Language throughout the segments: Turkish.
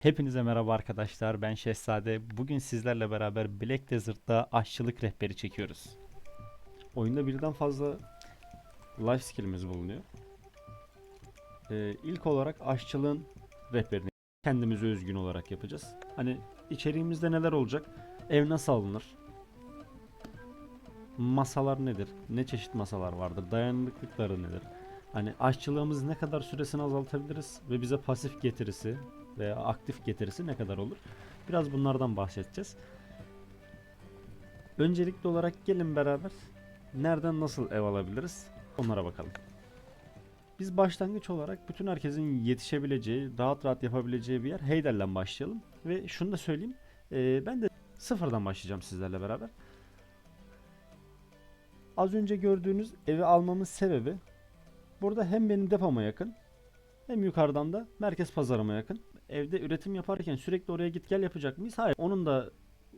Hepinize merhaba arkadaşlar. Ben Şehzade. Bugün sizlerle beraber Black Desert'ta aşçılık rehberi çekiyoruz. Oyunda birden fazla life skill'imiz bulunuyor. Ee, ilk olarak aşçılığın rehberini kendimize özgün olarak yapacağız. Hani içeriğimizde neler olacak? Ev nasıl alınır? Masalar nedir? Ne çeşit masalar vardır? Dayanıklılıkları nedir? Hani aşçılığımız ne kadar süresini azaltabiliriz ve bize pasif getirisi veya aktif getirisi ne kadar olur? Biraz bunlardan bahsedeceğiz. Öncelikli olarak gelin beraber nereden nasıl ev alabiliriz? Onlara bakalım. Biz başlangıç olarak bütün herkesin yetişebileceği, rahat rahat yapabileceği bir yer Heydel'den başlayalım. Ve şunu da söyleyeyim. ben de sıfırdan başlayacağım sizlerle beraber. Az önce gördüğünüz evi almamın sebebi burada hem benim depoma yakın hem yukarıdan da merkez pazarıma yakın. Evde üretim yaparken sürekli oraya git gel yapacak mıyız? Hayır. Onun da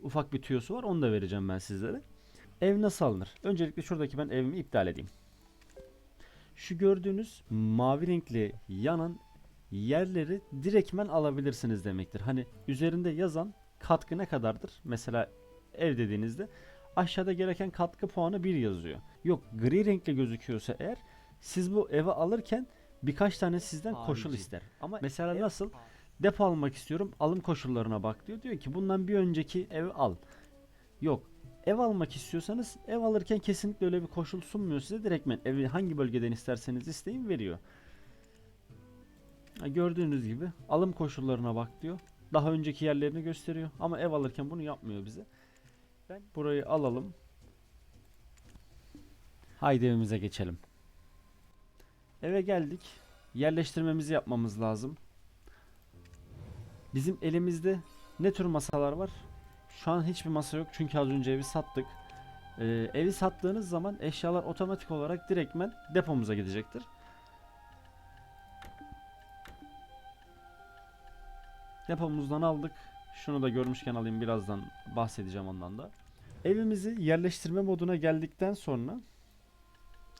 ufak bir tüyosu var. Onu da vereceğim ben sizlere. Ev nasıl alınır? Öncelikle şuradaki ben evimi iptal edeyim. Şu gördüğünüz mavi renkli yanan yerleri direktmen alabilirsiniz demektir. Hani üzerinde yazan katkı ne kadardır? Mesela ev dediğinizde aşağıda gereken katkı puanı 1 yazıyor. Yok gri renkli gözüküyorsa eğer siz bu eve alırken birkaç tane sizden koşul Harici. ister. Ama mesela nasıl? Depo almak istiyorum. Alım koşullarına bak diyor. Diyor ki bundan bir önceki evi al. Yok. Ev almak istiyorsanız ev alırken kesinlikle öyle bir koşul sunmuyor size. Direktmen evi hangi bölgeden isterseniz isteyin veriyor. Gördüğünüz gibi alım koşullarına bak diyor. Daha önceki yerlerini gösteriyor. Ama ev alırken bunu yapmıyor bize. Ben burayı alalım. Haydi evimize geçelim. Eve geldik. Yerleştirmemizi yapmamız lazım. Bizim elimizde ne tür masalar var? Şu an hiçbir masa yok çünkü az önce evi sattık. Ee, evi sattığınız zaman eşyalar otomatik olarak direktmen depomuza gidecektir. Depomuzdan aldık. Şunu da görmüşken alayım birazdan bahsedeceğim ondan da. Evimizi yerleştirme moduna geldikten sonra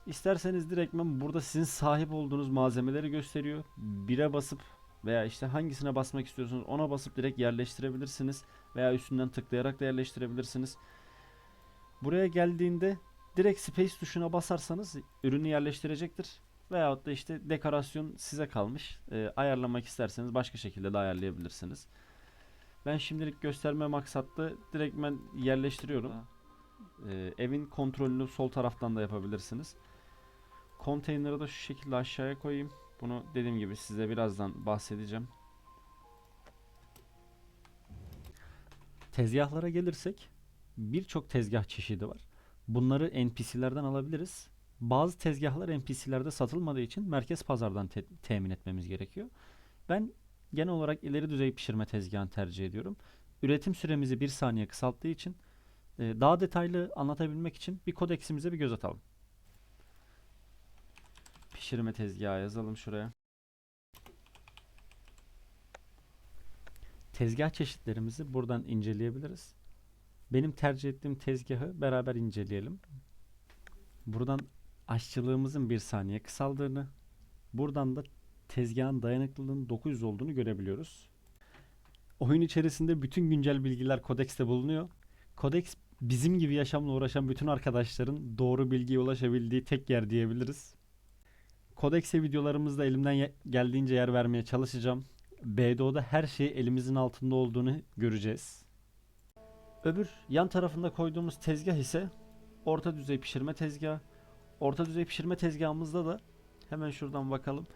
isterseniz direktmen burada sizin sahip olduğunuz malzemeleri gösteriyor. Bire basıp veya işte hangisine basmak istiyorsunuz ona basıp direkt yerleştirebilirsiniz veya üstünden tıklayarak da yerleştirebilirsiniz. Buraya geldiğinde direkt space tuşuna basarsanız ürünü yerleştirecektir. Veyahut da işte dekorasyon size kalmış. Ee, ayarlamak isterseniz başka şekilde de ayarlayabilirsiniz. Ben şimdilik gösterme maksatlı direktmen yerleştiriyorum. Ee, evin kontrolünü sol taraftan da yapabilirsiniz. Konteyneri de şu şekilde aşağıya koyayım. Bunu dediğim gibi size birazdan bahsedeceğim. Tezgahlara gelirsek birçok tezgah çeşidi var. Bunları NPC'lerden alabiliriz. Bazı tezgahlar NPC'lerde satılmadığı için merkez pazardan te- temin etmemiz gerekiyor. Ben genel olarak ileri düzey pişirme tezgahını tercih ediyorum. Üretim süremizi bir saniye kısalttığı için e, daha detaylı anlatabilmek için bir kodeksimize bir göz atalım. Pişirme tezgahı yazalım şuraya. Tezgah çeşitlerimizi buradan inceleyebiliriz. Benim tercih ettiğim tezgahı beraber inceleyelim. Buradan aşçılığımızın bir saniye kısaldığını, buradan da tezgahın dayanıklılığının 900 olduğunu görebiliyoruz. Oyun içerisinde bütün güncel bilgiler kodekste bulunuyor. Kodeks bizim gibi yaşamla uğraşan bütün arkadaşların doğru bilgiye ulaşabildiği tek yer diyebiliriz. Kodekse videolarımızda elimden geldiğince yer vermeye çalışacağım. BDO'da her şey elimizin altında olduğunu göreceğiz. Öbür yan tarafında koyduğumuz tezgah ise orta düzey pişirme tezgahı. Orta düzey pişirme tezgahımızda da hemen şuradan bakalım.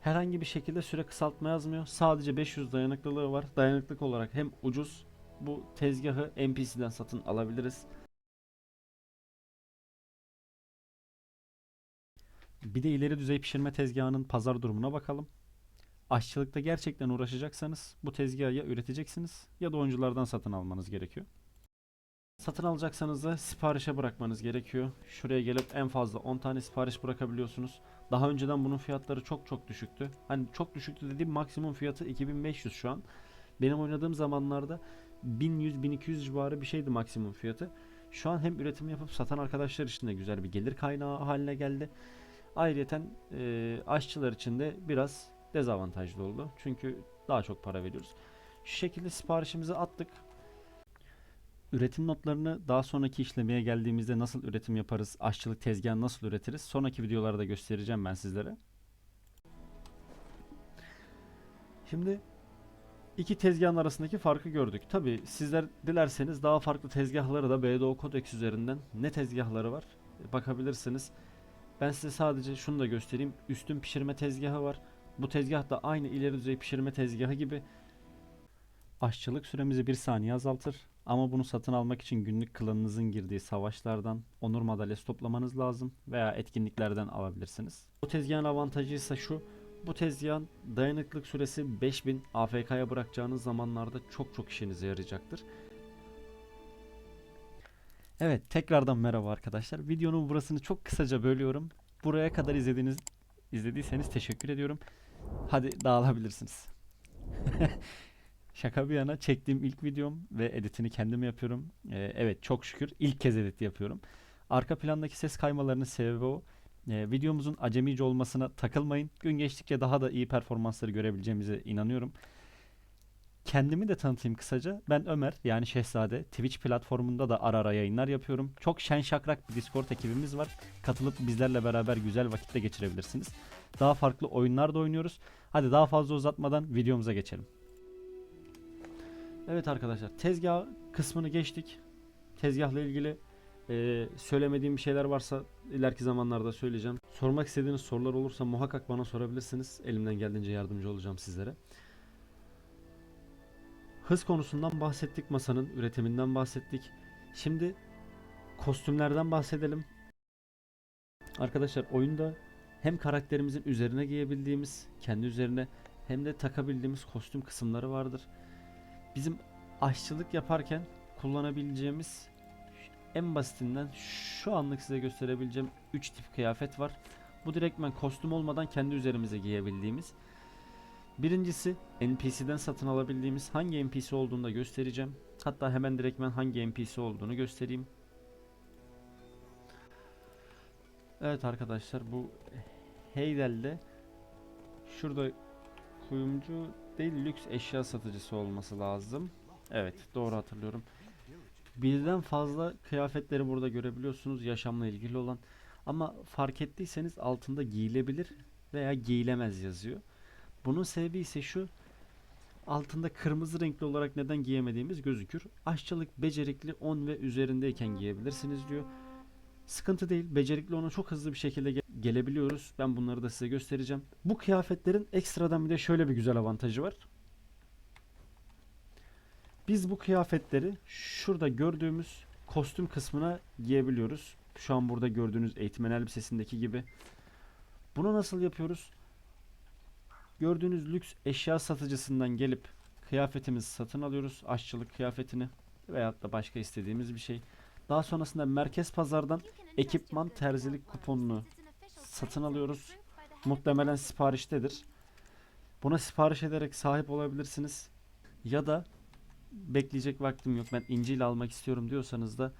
Herhangi bir şekilde süre kısaltma yazmıyor. Sadece 500 dayanıklılığı var. Dayanıklık olarak hem ucuz bu tezgahı NPC'den satın alabiliriz. Bir de ileri düzey pişirme tezgahının pazar durumuna bakalım. Aşçılıkta gerçekten uğraşacaksanız bu tezgahı ya üreteceksiniz ya da oyunculardan satın almanız gerekiyor. Satın alacaksanız da siparişe bırakmanız gerekiyor. Şuraya gelip en fazla 10 tane sipariş bırakabiliyorsunuz. Daha önceden bunun fiyatları çok çok düşüktü. Hani çok düşüktü dediğim maksimum fiyatı 2500 şu an. Benim oynadığım zamanlarda 1100-1200 civarı bir şeydi maksimum fiyatı. Şu an hem üretim yapıp satan arkadaşlar için de güzel bir gelir kaynağı haline geldi. Ayrıyeten e, aşçılar için de biraz dezavantajlı oldu. Çünkü daha çok para veriyoruz. Şu şekilde siparişimizi attık. Üretim notlarını daha sonraki işlemeye geldiğimizde nasıl üretim yaparız, aşçılık tezgahını nasıl üretiriz sonraki videolarda göstereceğim ben sizlere. Şimdi iki tezgahın arasındaki farkı gördük. Tabi sizler dilerseniz daha farklı tezgahları da BDO Codex üzerinden ne tezgahları var bakabilirsiniz. Ben size sadece şunu da göstereyim. Üstün pişirme tezgahı var. Bu tezgah da aynı ileri düzey pişirme tezgahı gibi. Aşçılık süremizi bir saniye azaltır. Ama bunu satın almak için günlük klanınızın girdiği savaşlardan onur madalyası toplamanız lazım veya etkinliklerden alabilirsiniz. Bu tezgahın avantajı ise şu. Bu tezgahın dayanıklık süresi 5000 AFK'ya bırakacağınız zamanlarda çok çok işinize yarayacaktır. Evet tekrardan merhaba arkadaşlar. Videonun burasını çok kısaca bölüyorum. Buraya kadar izlediğiniz izlediyseniz teşekkür ediyorum. Hadi dağılabilirsiniz. Şaka bir yana çektiğim ilk videom ve editini kendim yapıyorum. Ee, evet çok şükür ilk kez edit yapıyorum. Arka plandaki ses kaymalarının sebebi o. Ee, videomuzun acemice olmasına takılmayın. Gün geçtikçe daha da iyi performansları görebileceğimize inanıyorum. Kendimi de tanıtayım kısaca. Ben Ömer yani Şehzade. Twitch platformunda da ara ara yayınlar yapıyorum. Çok şen şakrak bir Discord ekibimiz var. Katılıp bizlerle beraber güzel vakitte geçirebilirsiniz. Daha farklı oyunlar da oynuyoruz. Hadi daha fazla uzatmadan videomuza geçelim. Evet arkadaşlar tezgah kısmını geçtik. Tezgahla ilgili e, söylemediğim bir şeyler varsa ileriki zamanlarda söyleyeceğim. Sormak istediğiniz sorular olursa muhakkak bana sorabilirsiniz. Elimden geldiğince yardımcı olacağım sizlere. Hız konusundan bahsettik, masanın üretiminden bahsettik. Şimdi kostümlerden bahsedelim. Arkadaşlar oyunda hem karakterimizin üzerine giyebildiğimiz, kendi üzerine hem de takabildiğimiz kostüm kısımları vardır. Bizim aşçılık yaparken kullanabileceğimiz en basitinden şu anlık size gösterebileceğim 3 tip kıyafet var. Bu direktmen kostüm olmadan kendi üzerimize giyebildiğimiz. Birincisi NPC'den satın alabildiğimiz hangi NPC olduğunu da göstereceğim. Hatta hemen direktmen hangi NPC olduğunu göstereyim. Evet arkadaşlar bu Heydel'de şurada kuyumcu değil lüks eşya satıcısı olması lazım. Evet doğru hatırlıyorum. Birden fazla kıyafetleri burada görebiliyorsunuz yaşamla ilgili olan. Ama fark ettiyseniz altında giyilebilir veya giyilemez yazıyor. Bunun sebebi ise şu. Altında kırmızı renkli olarak neden giyemediğimiz gözükür. Aşçılık becerikli 10 ve üzerindeyken giyebilirsiniz diyor. Sıkıntı değil. Becerikli ona çok hızlı bir şekilde ge- gelebiliyoruz. Ben bunları da size göstereceğim. Bu kıyafetlerin ekstradan bir de şöyle bir güzel avantajı var. Biz bu kıyafetleri şurada gördüğümüz kostüm kısmına giyebiliyoruz. Şu an burada gördüğünüz eğitmen elbisesindeki gibi. Bunu nasıl yapıyoruz? Gördüğünüz lüks eşya satıcısından gelip kıyafetimizi satın alıyoruz. Aşçılık kıyafetini veyahut da başka istediğimiz bir şey. Daha sonrasında merkez pazardan ekipman terzilik kuponunu satın alıyoruz. Muhtemelen sipariştedir. Buna sipariş ederek sahip olabilirsiniz. Ya da bekleyecek vaktim yok ben İncil almak istiyorum diyorsanız da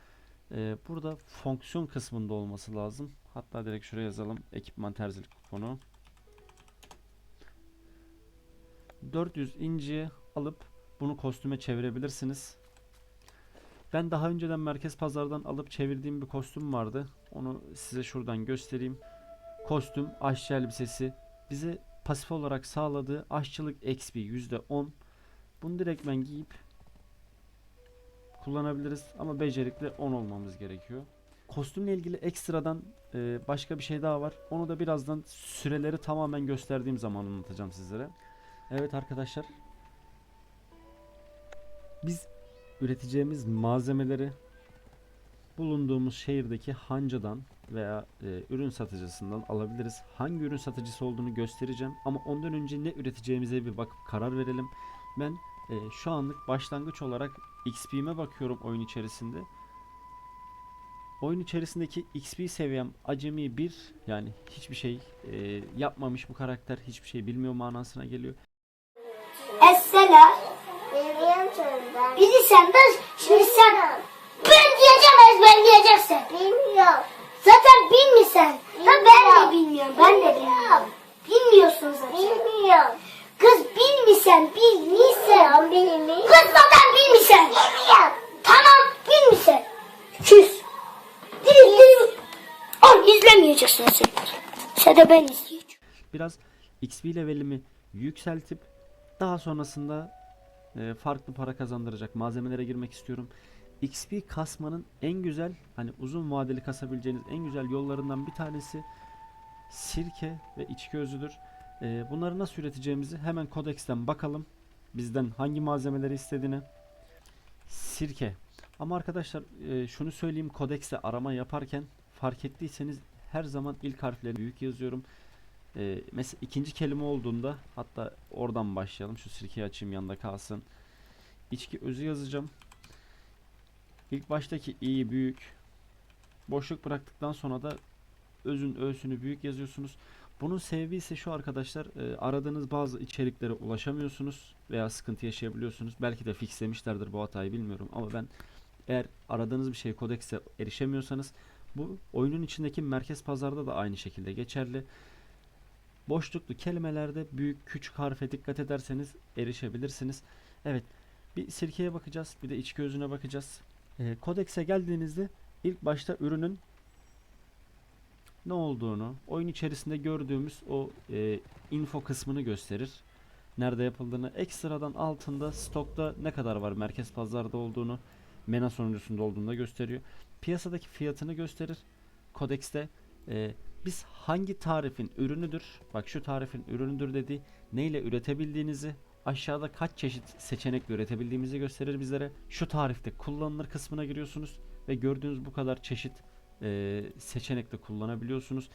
e, burada fonksiyon kısmında olması lazım. Hatta direkt şuraya yazalım ekipman terzilik kuponu. 400 inciyi alıp bunu kostüme çevirebilirsiniz. Ben daha önceden merkez pazardan alıp çevirdiğim bir kostüm vardı. Onu size şuradan göstereyim. Kostüm, aşçı elbisesi bize pasif olarak sağladığı aşçılık XP %10. Bunu direktmen giyip kullanabiliriz ama becerikli 10 olmamız gerekiyor. Kostümle ilgili ekstradan e, başka bir şey daha var. Onu da birazdan süreleri tamamen gösterdiğim zaman anlatacağım sizlere. Evet arkadaşlar. Biz üreteceğimiz malzemeleri bulunduğumuz şehirdeki hancıdan veya e, ürün satıcısından alabiliriz. Hangi ürün satıcısı olduğunu göstereceğim ama ondan önce ne üreteceğimize bir bakıp karar verelim. Ben e, şu anlık başlangıç olarak XP'me bakıyorum oyun içerisinde. Oyun içerisindeki XP seviyem acemi 1 yani hiçbir şey e, yapmamış bu karakter hiçbir şey bilmiyor manasına geliyor. Bizi sen de şimdi sen ben diyeceğim ezberleyeceksin. Bilmiyorum. Zaten bilmiyorsun. Da ben de Bilmiyorum. bilmiyorum. Ben de bilmiyorum. Bilmiyorsun zaten. Bilmiyorum. Kız bilmiyorsan bilmiyorsan. Bilmiyorum. Kız zaten bilmişsin. Bilmiyorum. Tamam bilmişsin. Küs. Dil dil. Al izlemeyeceksin sen. Sen de ben izleyeceğim. Biraz XP levelimi yükseltip daha sonrasında e, farklı para kazandıracak malzemelere girmek istiyorum. XP kasmanın en güzel hani uzun vadeli kasabileceğiniz en güzel yollarından bir tanesi sirke ve içki özüdür. E, bunları nasıl üreteceğimizi hemen kodeksten bakalım. Bizden hangi malzemeleri istediğini. Sirke. Ama arkadaşlar e, şunu söyleyeyim kodekste arama yaparken fark ettiyseniz her zaman ilk harfleri büyük yazıyorum. Ee, mesela ikinci kelime olduğunda hatta oradan başlayalım. Şu sirkeyi açayım yanında kalsın. İçki özü yazacağım. İlk baştaki i'yi büyük. Boşluk bıraktıktan sonra da özün ö'sünü büyük yazıyorsunuz. Bunun sebebi ise şu arkadaşlar. e, aradığınız bazı içeriklere ulaşamıyorsunuz veya sıkıntı yaşayabiliyorsunuz. Belki de fixlemişlerdir bu hatayı bilmiyorum ama ben eğer aradığınız bir şey kodekse erişemiyorsanız bu oyunun içindeki merkez pazarda da aynı şekilde geçerli. Boşluklu kelimelerde büyük küçük harfe dikkat ederseniz erişebilirsiniz. Evet bir sirkeye bakacağız bir de içki özüne bakacağız. Ee, kodekse geldiğinizde ilk başta ürünün ne olduğunu oyun içerisinde gördüğümüz o e, info kısmını gösterir. Nerede yapıldığını ekstradan altında stokta ne kadar var merkez pazarda olduğunu mena sonuncusunda olduğunu da gösteriyor. Piyasadaki fiyatını gösterir. Kodekste e, biz hangi tarifin ürünüdür, bak şu tarifin ürünüdür dedi, neyle üretebildiğinizi, aşağıda kaç çeşit seçenekle üretebildiğimizi gösterir bizlere. Şu tarifte kullanılır kısmına giriyorsunuz ve gördüğünüz bu kadar çeşit e, seçenekle kullanabiliyorsunuz.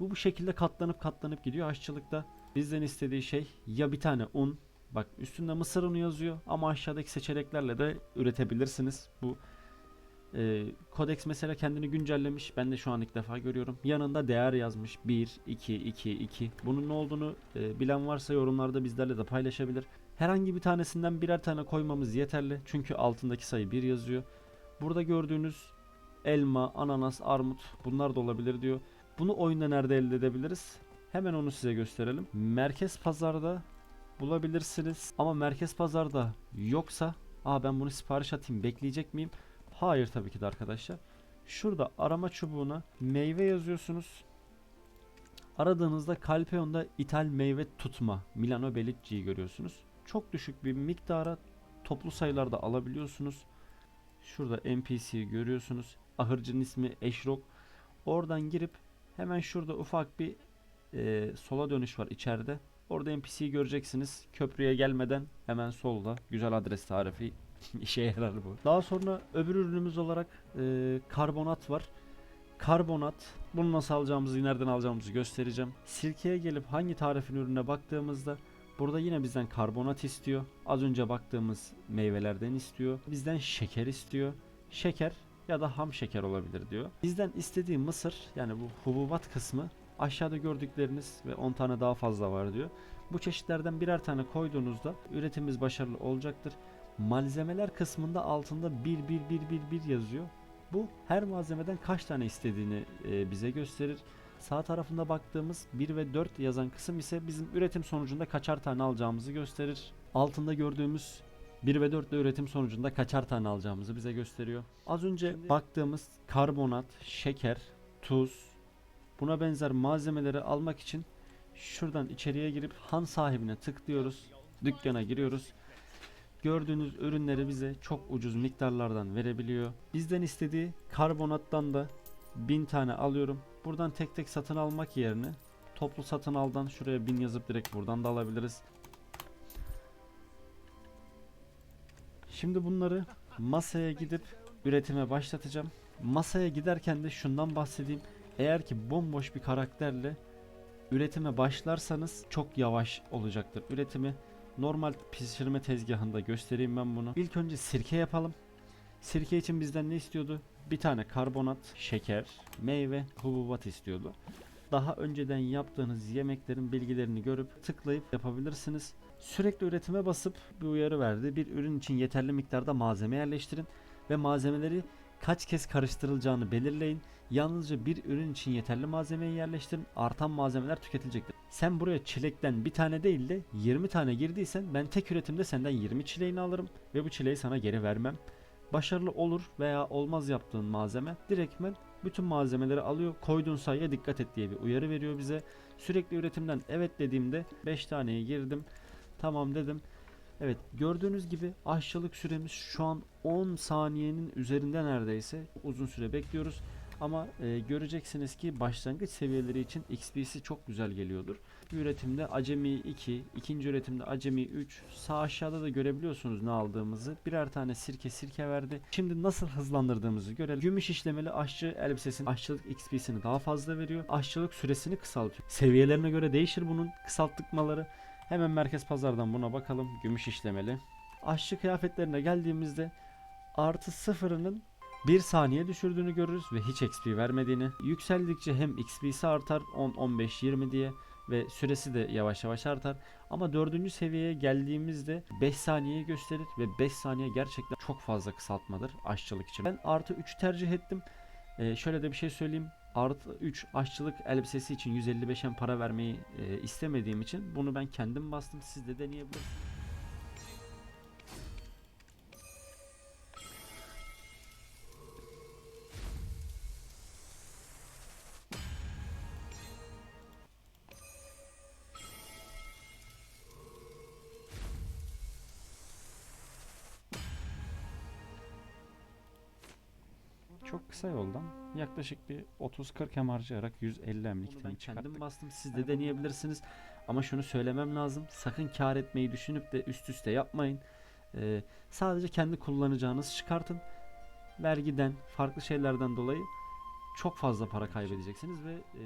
Bu bu şekilde katlanıp katlanıp gidiyor aşçılıkta. Bizden istediği şey ya bir tane un, bak üstünde mısır unu yazıyor ama aşağıdaki seçeneklerle de üretebilirsiniz. Bu Codex mesela kendini güncellemiş. Ben de şu an ilk defa görüyorum. Yanında değer yazmış. 1, 2, 2, 2. Bunun ne olduğunu e, bilen varsa yorumlarda bizlerle de paylaşabilir. Herhangi bir tanesinden birer tane koymamız yeterli. Çünkü altındaki sayı 1 yazıyor. Burada gördüğünüz elma, ananas, armut bunlar da olabilir diyor. Bunu oyunda nerede elde edebiliriz? Hemen onu size gösterelim. Merkez pazarda bulabilirsiniz. Ama merkez pazarda yoksa Aa ben bunu sipariş atayım bekleyecek miyim? Hayır tabii ki de arkadaşlar. Şurada arama çubuğuna meyve yazıyorsunuz. Aradığınızda Calpeon'da ithal meyve tutma Milano Bellicci'yi görüyorsunuz. Çok düşük bir miktara toplu sayılarda alabiliyorsunuz. Şurada NPC'yi görüyorsunuz. Ahırcının ismi Eşrok. Oradan girip hemen şurada ufak bir e, sola dönüş var içeride. Orada NPC'yi göreceksiniz. Köprüye gelmeden hemen solda. Güzel adres tarifi İşe yarar bu. Daha sonra öbür ürünümüz olarak e, karbonat var. Karbonat. Bunu nasıl alacağımızı, nereden alacağımızı göstereceğim. Sirkeye gelip hangi tarifin ürününe baktığımızda burada yine bizden karbonat istiyor. Az önce baktığımız meyvelerden istiyor. Bizden şeker istiyor. Şeker ya da ham şeker olabilir diyor. Bizden istediği mısır yani bu hububat kısmı aşağıda gördükleriniz ve 10 tane daha fazla var diyor. Bu çeşitlerden birer tane koyduğunuzda üretimimiz başarılı olacaktır malzemeler kısmında altında 1 1 1 1 1 yazıyor. Bu her malzemeden kaç tane istediğini e, bize gösterir. Sağ tarafında baktığımız 1 ve 4 yazan kısım ise bizim üretim sonucunda kaçar tane alacağımızı gösterir. Altında gördüğümüz 1 ve 4 ile üretim sonucunda kaçar tane alacağımızı bize gösteriyor. Az önce baktığımız karbonat, şeker, tuz, buna benzer malzemeleri almak için şuradan içeriye girip han sahibine tıklıyoruz. Dükkana giriyoruz gördüğünüz ürünleri bize çok ucuz miktarlardan verebiliyor. Bizden istediği karbonattan da 1000 tane alıyorum. Buradan tek tek satın almak yerine toplu satın aldan şuraya 1000 yazıp direkt buradan da alabiliriz. Şimdi bunları masaya gidip üretime başlatacağım. Masaya giderken de şundan bahsedeyim. Eğer ki bomboş bir karakterle üretime başlarsanız çok yavaş olacaktır üretimi. Normal pişirme tezgahında göstereyim ben bunu. İlk önce sirke yapalım. Sirke için bizden ne istiyordu? Bir tane karbonat, şeker, meyve, hububat istiyordu. Daha önceden yaptığınız yemeklerin bilgilerini görüp tıklayıp yapabilirsiniz. Sürekli üretime basıp bir uyarı verdi. Bir ürün için yeterli miktarda malzeme yerleştirin ve malzemeleri kaç kez karıştırılacağını belirleyin. Yalnızca bir ürün için yeterli malzemeyi yerleştirin. Artan malzemeler tüketilecektir. Sen buraya çilekten bir tane değil de 20 tane girdiysen ben tek üretimde senden 20 çileğini alırım ve bu çileği sana geri vermem. Başarılı olur veya olmaz yaptığın malzeme direktmen bütün malzemeleri alıyor. Koyduğun sayıya dikkat et diye bir uyarı veriyor bize. Sürekli üretimden evet dediğimde 5 taneyi girdim. Tamam dedim. Evet gördüğünüz gibi aşçılık süremiz şu an 10 saniyenin üzerinde neredeyse uzun süre bekliyoruz. Ama e, göreceksiniz ki başlangıç seviyeleri için XP'si çok güzel geliyordur. Üretimde acemi 2, ikinci üretimde acemi 3. Sağ aşağıda da görebiliyorsunuz ne aldığımızı. Birer tane sirke sirke verdi. Şimdi nasıl hızlandırdığımızı görelim. Gümüş işlemeli aşçı elbisesinin aşçılık XP'sini daha fazla veriyor. Aşçılık süresini kısaltıyor. Seviyelerine göre değişir bunun kısalttıkmaları. Hemen merkez pazardan buna bakalım. Gümüş işlemeli. Aşçı kıyafetlerine geldiğimizde artı sıfırının 1 saniye düşürdüğünü görürüz ve hiç XP vermediğini. Yükseldikçe hem XP'si artar 10, 15, 20 diye ve süresi de yavaş yavaş artar. Ama dördüncü seviyeye geldiğimizde 5 saniyeyi gösterir ve 5 saniye gerçekten çok fazla kısaltmadır aşçılık için. Ben artı 3 tercih ettim. Ee, şöyle de bir şey söyleyeyim. Artı 3 aşçılık elbisesi için 155 hem para vermeyi e, istemediğim için bunu ben kendim bastım. Siz de deneyebilirsiniz. Kısa yoldan yaklaşık bir 30-40 hem harcayarak 150 emlik ben kendim bastım. Siz de deneyebilirsiniz. Ama şunu söylemem lazım. Sakın kar etmeyi düşünüp de üst üste yapmayın. Ee, sadece kendi kullanacağınız çıkartın. Vergiden, farklı şeylerden dolayı çok fazla para kaybedeceksiniz ve e,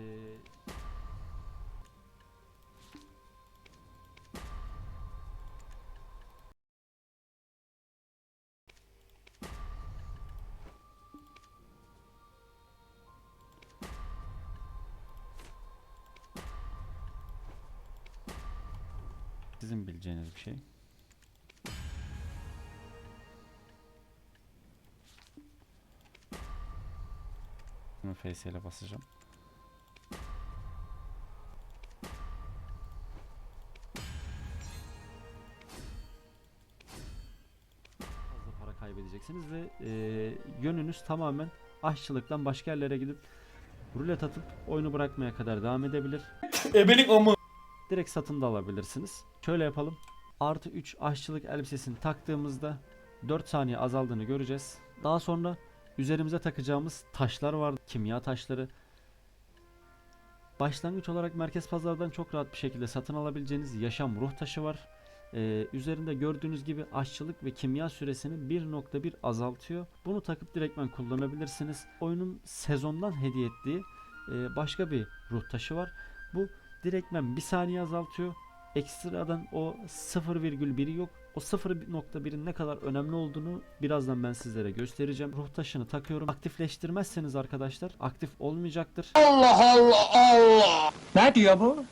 sizin bileceğiniz bir şey. Bunu FS ile basacağım. Fazla para kaybedeceksiniz ve e, yönünüz tamamen aşçılıktan başka yerlere gidip rulet atıp oyunu bırakmaya kadar devam edebilir. Ebelik amı. Direkt satın da alabilirsiniz. Şöyle yapalım. Artı 3 aşçılık elbisesini taktığımızda 4 saniye azaldığını göreceğiz. Daha sonra üzerimize takacağımız taşlar var. Kimya taşları. Başlangıç olarak merkez pazardan çok rahat bir şekilde satın alabileceğiniz yaşam ruh taşı var. Ee, üzerinde gördüğünüz gibi aşçılık ve kimya süresini 1.1 azaltıyor. Bunu takıp direktmen kullanabilirsiniz. Oyunun sezondan hediye ettiği e, başka bir ruh taşı var. Bu direktmen bir saniye azaltıyor. Ekstradan o 0,1'i yok. O 0.1'in ne kadar önemli olduğunu birazdan ben sizlere göstereceğim. Ruh taşını takıyorum. Aktifleştirmezseniz arkadaşlar aktif olmayacaktır. Allah Allah Allah. Ne diyor bu?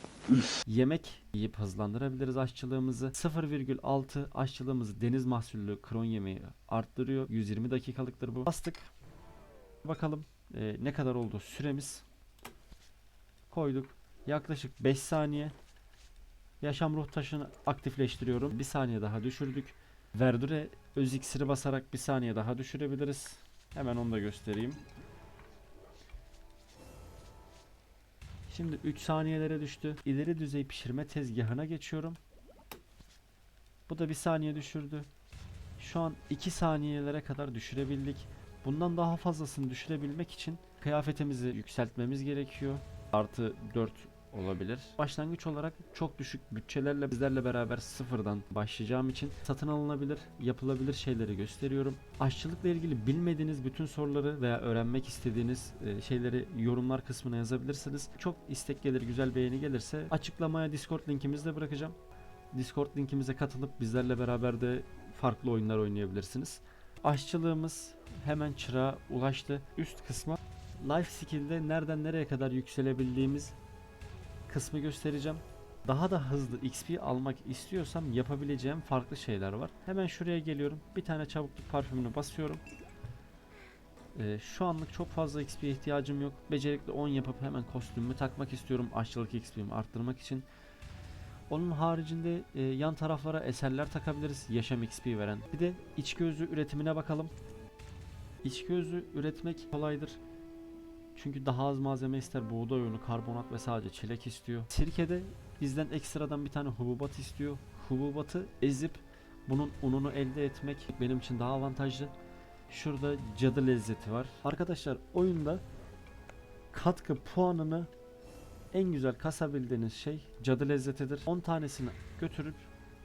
Yemek yiyip hızlandırabiliriz aşçılığımızı. 0,6 aşçılığımızı deniz mahsullü kron yemeği arttırıyor. 120 dakikalıktır bu. Bastık. Bakalım e, ne kadar oldu süremiz. Koyduk. Yaklaşık 5 saniye. Yaşam ruh taşını aktifleştiriyorum. Bir saniye daha düşürdük. Verdure öz iksiri basarak bir saniye daha düşürebiliriz. Hemen onu da göstereyim. Şimdi 3 saniyelere düştü. İleri düzey pişirme tezgahına geçiyorum. Bu da bir saniye düşürdü. Şu an 2 saniyelere kadar düşürebildik. Bundan daha fazlasını düşürebilmek için kıyafetimizi yükseltmemiz gerekiyor. Artı 4 olabilir. Başlangıç olarak çok düşük bütçelerle bizlerle beraber sıfırdan başlayacağım için satın alınabilir, yapılabilir şeyleri gösteriyorum. Aşçılıkla ilgili bilmediğiniz bütün soruları veya öğrenmek istediğiniz e, şeyleri yorumlar kısmına yazabilirsiniz. Çok istek gelir, güzel beğeni gelirse açıklamaya Discord linkimizi de bırakacağım. Discord linkimize katılıp bizlerle beraber de farklı oyunlar oynayabilirsiniz. Aşçılığımız hemen çırağa ulaştı. Üst kısma Life Skill'de nereden nereye kadar yükselebildiğimiz kısmı göstereceğim. Daha da hızlı XP almak istiyorsam yapabileceğim farklı şeyler var. Hemen şuraya geliyorum. Bir tane çabukluk parfümünü basıyorum. Ee, şu anlık çok fazla XP ihtiyacım yok. Becerikli 10 yapıp hemen kostümümü takmak istiyorum. Aşçılık XP'mi arttırmak için. Onun haricinde e, yan taraflara eserler takabiliriz. Yaşam XP veren. Bir de iç gözlü üretimine bakalım. İç gözlü üretmek kolaydır. Çünkü daha az malzeme ister. Buğday unu, karbonat ve sadece çelek istiyor. Sirkede bizden ekstradan bir tane hububat istiyor. Hububatı ezip bunun ununu elde etmek benim için daha avantajlı. Şurada cadı lezzeti var. Arkadaşlar oyunda katkı puanını en güzel kasabildiğiniz şey cadı lezzetidir. 10 tanesini götürüp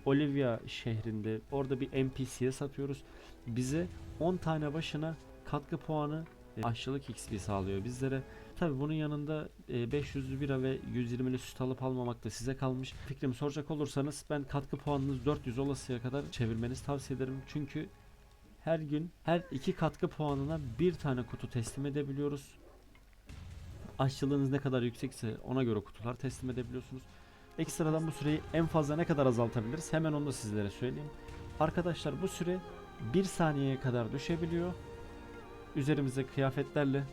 Olivia şehrinde orada bir NPC'ye satıyoruz. Bize 10 tane başına katkı puanı aşçılık XP sağlıyor bizlere. Tabi bunun yanında e, 500'lü bira ve 120'li süt alıp almamak da size kalmış. Fikrimi soracak olursanız ben katkı puanınız 400 olasıya kadar çevirmenizi tavsiye ederim. Çünkü her gün her iki katkı puanına bir tane kutu teslim edebiliyoruz. Aşçılığınız ne kadar yüksekse ona göre kutular teslim edebiliyorsunuz. Ekstradan bu süreyi en fazla ne kadar azaltabiliriz? Hemen onu da sizlere söyleyeyim. Arkadaşlar bu süre 1 saniyeye kadar düşebiliyor. Üzerimize kıyafetlerle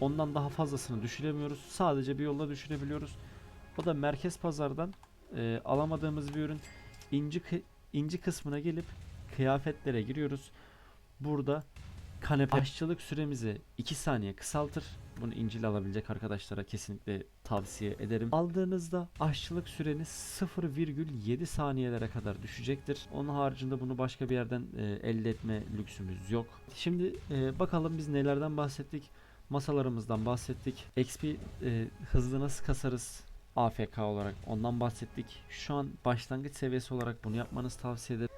ondan daha fazlasını düşüremiyoruz. Sadece bir yolla düşürebiliyoruz. O da merkez pazardan e, alamadığımız bir ürün inci inci kısmına gelip kıyafetlere giriyoruz. Burada kanepe aşçılık süremizi 2 saniye kısaltır. Bunu İncil alabilecek arkadaşlara kesinlikle tavsiye ederim. Aldığınızda aşçılık süreniz 0,7 saniyelere kadar düşecektir. Onun haricinde bunu başka bir yerden e, elde etme lüksümüz yok. Şimdi e, bakalım biz nelerden bahsettik. Masalarımızdan bahsettik. XP e, hızlı nasıl kasarız? AFK olarak ondan bahsettik. Şu an başlangıç seviyesi olarak bunu yapmanızı tavsiye ederim.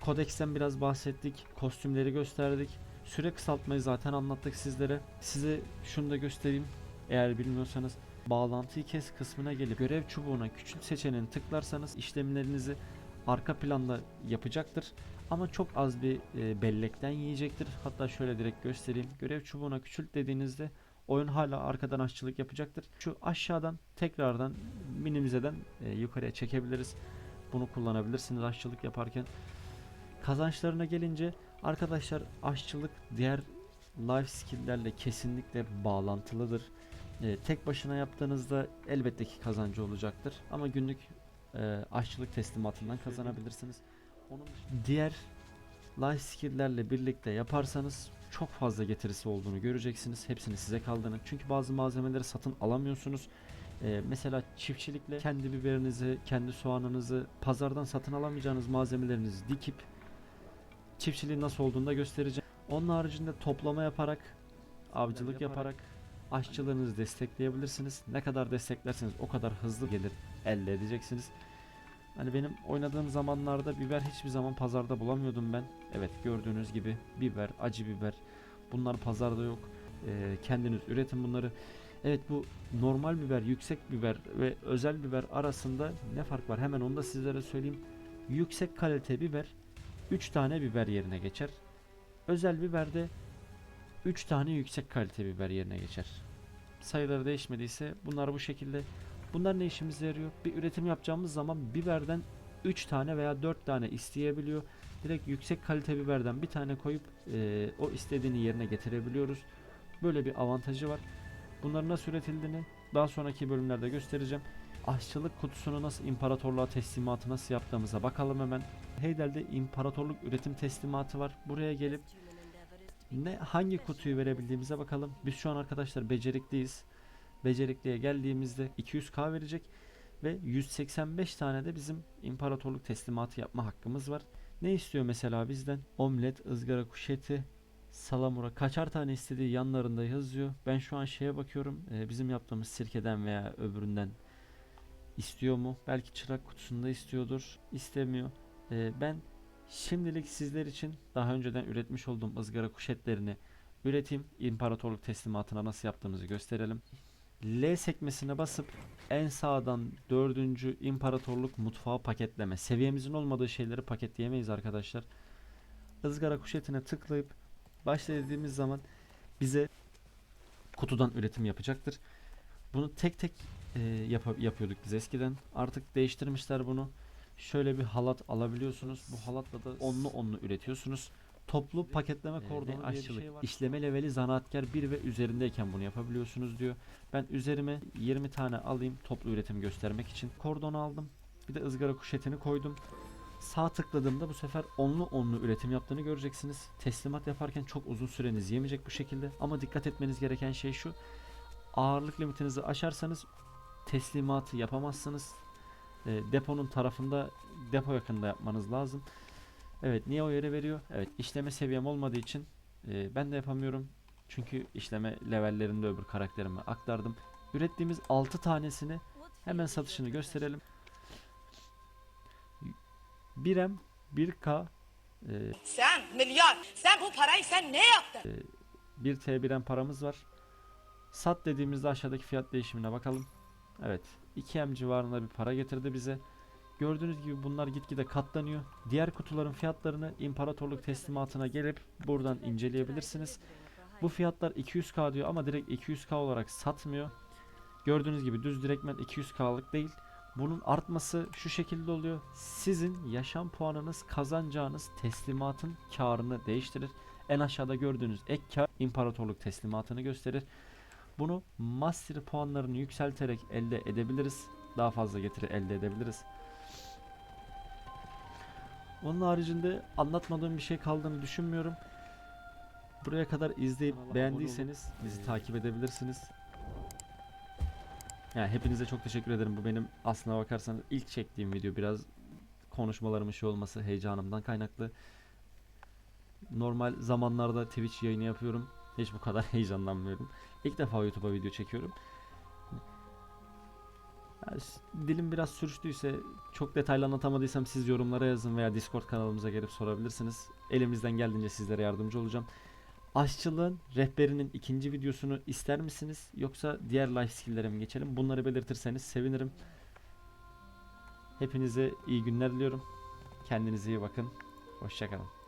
Kodex'ten biraz bahsettik. Kostümleri gösterdik. Süre kısaltmayı zaten anlattık sizlere. Size şunu da göstereyim. Eğer bilmiyorsanız bağlantıyı kes kısmına gelip görev çubuğuna küçült seçeneğini tıklarsanız işlemlerinizi arka planda yapacaktır. Ama çok az bir e, bellekten yiyecektir. Hatta şöyle direkt göstereyim. Görev çubuğuna küçült dediğinizde oyun hala arkadan aşçılık yapacaktır. Şu aşağıdan tekrardan minimizeden e, yukarıya çekebiliriz. Bunu kullanabilirsiniz aşçılık yaparken. Kazançlarına gelince arkadaşlar aşçılık diğer life skill'lerle kesinlikle bağlantılıdır. E, tek başına yaptığınızda elbette ki kazancı olacaktır ama günlük e, aşçılık teslimatından kazanabilirsiniz. Onun diğer life skill'lerle birlikte yaparsanız çok fazla getirisi olduğunu göreceksiniz. Hepsini size kaldığını. Çünkü bazı malzemeleri satın alamıyorsunuz. Ee, mesela çiftçilikle kendi biberinizi, kendi soğanınızı, pazardan satın alamayacağınız malzemelerinizi dikip çiftçiliğin nasıl olduğunu da göstereceğim. Onun haricinde toplama yaparak, avcılık yaparak aşçılığınızı destekleyebilirsiniz. Ne kadar desteklerseniz o kadar hızlı gelir elde edeceksiniz. Hani benim oynadığım zamanlarda biber hiçbir zaman pazarda bulamıyordum ben. Evet gördüğünüz gibi biber, acı biber bunlar pazarda yok. Ee, kendiniz üretin bunları. Evet bu normal biber, yüksek biber ve özel biber arasında ne fark var? Hemen onu da sizlere söyleyeyim. Yüksek kalite biber 3 tane biber yerine geçer. Özel biber de 3 tane yüksek kalite biber yerine geçer. Sayıları değişmediyse bunlar bu şekilde. Bunlar ne işimize yarıyor? Bir üretim yapacağımız zaman biberden 3 tane veya 4 tane isteyebiliyor. Direkt yüksek kalite biberden bir tane koyup eee, o istediğini yerine getirebiliyoruz. Böyle bir avantajı var. Bunların nasıl üretildiğini daha sonraki bölümlerde göstereceğim. Aşçılık kutusunu nasıl imparatorluğa teslimatı nasıl yaptığımıza bakalım hemen. Heydel'de imparatorluk üretim teslimatı var. Buraya gelip ne hangi kutuyu verebildiğimize bakalım. Biz şu an arkadaşlar becerikliyiz. Becerikliye geldiğimizde 200k verecek ve 185 tane de bizim imparatorluk teslimatı yapma hakkımız var. Ne istiyor mesela bizden? Omlet, ızgara kuşeti, salamura kaçar tane istediği yanlarında yazıyor. Ben şu an şeye bakıyorum. e, bizim yaptığımız sirkeden veya öbüründen istiyor mu? Belki çırak kutusunda istiyordur. İstemiyor. E, ben şimdilik sizler için daha önceden üretmiş olduğum ızgara kuşetlerini üreteyim. İmparatorluk teslimatına nasıl yaptığımızı gösterelim. L sekmesine basıp en sağdan dördüncü imparatorluk mutfağı paketleme. Seviyemizin olmadığı şeyleri paketleyemeyiz arkadaşlar. Izgara kuşetine tıklayıp başla dediğimiz zaman bize kutudan üretim yapacaktır. Bunu tek tek e, yapa- yapıyorduk biz eskiden. Artık değiştirmişler bunu. Şöyle bir halat alabiliyorsunuz. Bu halatla da onlu onlu üretiyorsunuz. Toplu paketleme kordonu aşçılık, işleme leveli zanaatkar 1 ve üzerindeyken bunu yapabiliyorsunuz diyor. Ben üzerime 20 tane alayım toplu üretim göstermek için. Kordonu aldım. Bir de ızgara kuşetini koydum. Sağ tıkladığımda bu sefer onlu onlu üretim yaptığını göreceksiniz. Teslimat yaparken çok uzun süreniz yemeyecek bu şekilde. Ama dikkat etmeniz gereken şey şu. Ağırlık limitinizi aşarsanız teslimatı yapamazsınız. E, deponun tarafında depo yakında yapmanız lazım. Evet niye o yere veriyor? Evet işleme seviyem olmadığı için e, ben de yapamıyorum. Çünkü işleme levellerinde öbür karakterime aktardım. Ürettiğimiz 6 tanesini hemen satışını gösterelim. 1M 1K e, Sen milyar, sen bu parayı sen ne yaptın? 1 T1M paramız var. Sat dediğimizde aşağıdaki fiyat değişimine bakalım. Evet 2M civarında bir para getirdi bize. Gördüğünüz gibi bunlar gitgide katlanıyor. Diğer kutuların fiyatlarını imparatorluk teslimatına gelip buradan inceleyebilirsiniz. Bu fiyatlar 200k diyor ama direkt 200k olarak satmıyor. Gördüğünüz gibi düz direktmen 200k'lık değil. Bunun artması şu şekilde oluyor. Sizin yaşam puanınız kazanacağınız teslimatın karını değiştirir. En aşağıda gördüğünüz ek kar imparatorluk teslimatını gösterir. Bunu master puanlarını yükselterek elde edebiliriz. Daha fazla getiri elde edebiliriz. Onun haricinde anlatmadığım bir şey kaldığını düşünmüyorum. Buraya kadar izleyip beğendiyseniz bizi takip edebilirsiniz. Yani hepinize çok teşekkür ederim. Bu benim aslına bakarsanız ilk çektiğim video. Biraz konuşmalarımın şey olması heyecanımdan kaynaklı. Normal zamanlarda Twitch yayını yapıyorum. Hiç bu kadar heyecanlanmıyorum. İlk defa YouTube'a video çekiyorum. Yani dilim biraz sürçtüyse, çok detaylı anlatamadıysam siz yorumlara yazın veya Discord kanalımıza gelip sorabilirsiniz. Elimizden geldiğince sizlere yardımcı olacağım. Aşçılığın rehberinin ikinci videosunu ister misiniz? Yoksa diğer life skill'lere mi geçelim? Bunları belirtirseniz sevinirim. Hepinize iyi günler diliyorum. Kendinize iyi bakın. Hoşçakalın.